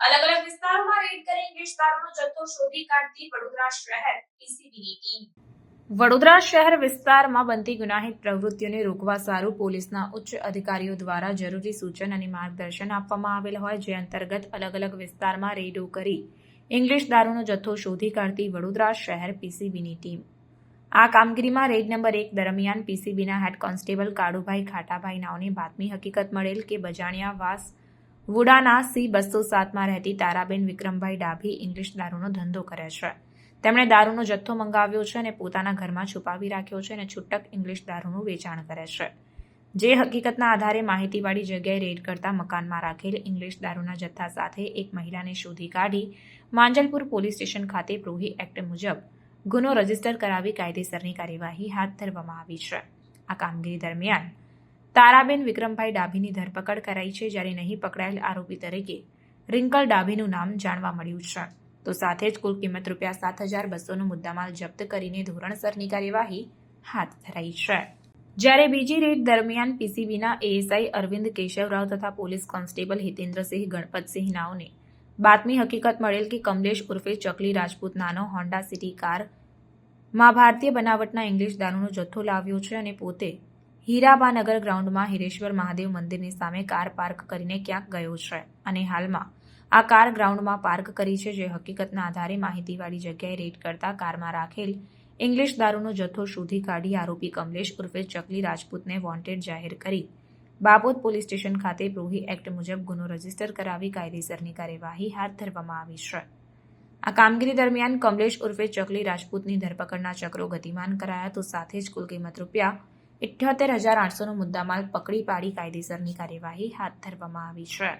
અલગ અલગ વિસ્તારોમાં રેડ કરી ઇંગ્લિશ દારૂનો જથ્થો શોધી કાઢતી વડોદરા શહેર પીસીબીની ટીમ વડોદરા શહેર વિસ્તારમાં બનતી ગુનાહિત પ્રવૃત્તિઓને રોકવા સારું પોલીસના ઉચ્ચ અધિકારીઓ દ્વારા જરૂરી સૂચન અને માર્ગદર્શન આપવામાં આવેલ હોય, જે અંતર્ગત અલગ અલગ વિસ્તારમાં રેડો કરી ઇંગ્લિશ દારૂનો જથ્થો શોધી કાઢતી વડોદરા શહેર પીસીબીની ટીમ. આ કામગીરીમાં રેડ નંબર એક દરમિયાન પીસીબીના હેડ કોન્સ્ટેબલ કાળુભાઈ ખાટાભાઈ નાઓની બાતમી હકીકત મળેલ કે બજાણિયા વાસ વુડાના સી બસો સાતમાં રહેતી તારાબેન વિક્રમભાઈ ડાભી ઇંગ્લિશ દારૂનો ધંધો કરે છે. તેમણે દારૂનો જથ્થો મંગાવ્યો છે અને પોતાના ઘરમાં છુપાવી રાખ્યો છે અને છૂટક ઇંગ્લિશ દારૂનું વેચાણ કરે છે. જે હકીકતના આધારે માહિતીવાળી જગ્યાએ રેડ કરતા મકાનમાં રાખેલ ઇંગ્લિશ દારૂના જથ્થા સાથે એક મહિલાને શોધી કાઢી માંજલપુર પોલીસ સ્ટેશન ખાતે પ્રોહી એક્ટ મુજબ ગુનો રજિસ્ટર કરાવી કાયદેસરની કાર્યવાહી હાથ ધરવામાં આવી છે. આ કામગીરી દરમિયાન તારાબેન વિક્રમભાઈ ડાભીની ધરપકડ કરાઈ છે જ્યારે નહીં પકડાયેલ આરોપી તરીકે રિંકલ ડાભીનું નામ જાણવા મળ્યું છે. તો સાથે જ કુલ કિંમત રૂપિયા સાત હજાર બસોનો મુદ્દામાલ જપ્ત કરીને ધોરણસરની કાર્યવાહી હાથ ધરાઈ છે. જ્યારે બીજી રેડ દરમિયાન પીસીબીના એએસઆઈ અરવિંદ કેશવરાવ તથા પોલીસ કોન્સ્ટેબલ હિતેન્દ્રસિંહ ગણપતસિંહ નાઓને બાતમી હકીકત મળેલ કે કમલેશ ઉર્ફે ચકલી રાજપૂત નાનો હોન્ડા સિટી કારમાં ભારતીય બનાવટના ઇંગ્લિશ દારૂનો જથ્થો લાવ્યો છે અને પોતે હીરાબાનગર ગ્રાઉન્ડમાં હિરેશ્વર મહાદેવ મંદિરની સામે કાર પાર્ક કરીને ક્યાંક ગયો છે અને હાલમાં આ કાર ગ્રાઉન્ડમાં પાર્ક કરી છે જે હકીકતના આધારે માહિતીવાળી જગ્યાએ રેડ કરતા કારમાં રાખેલ ઇંગ્લિશ દારૂનો જથ્થો શોધી કાઢી આરોપી કમલેશ ઉર્ફે ચકલી રાજપૂતને વોન્ટેડ જાહેર કરી. બાપોદ પોલીસ સ્ટેશન ખાતે પ્રોહી એક્ટ મુજબ ગુનો રજિસ્ટર કરાવી કાયદેસરની કાર્યવાહી હાથ ધરવામાં આવી છે. આ કામગીરી દરમિયાન કમલેશ ઉર્ફે ચકલી રાજપૂતની ધરપકડના ચક્રો ગતિમાન કરાયા તો સાથે જ કુલ કિંમત રૂપિયા ઇઠ્યોતેર હજાર આઠસોનો મુદ્દામાલ પકડી પાડી કાયદેસરની કાર્યવાહી હાથ ધરવામાં આવી છે.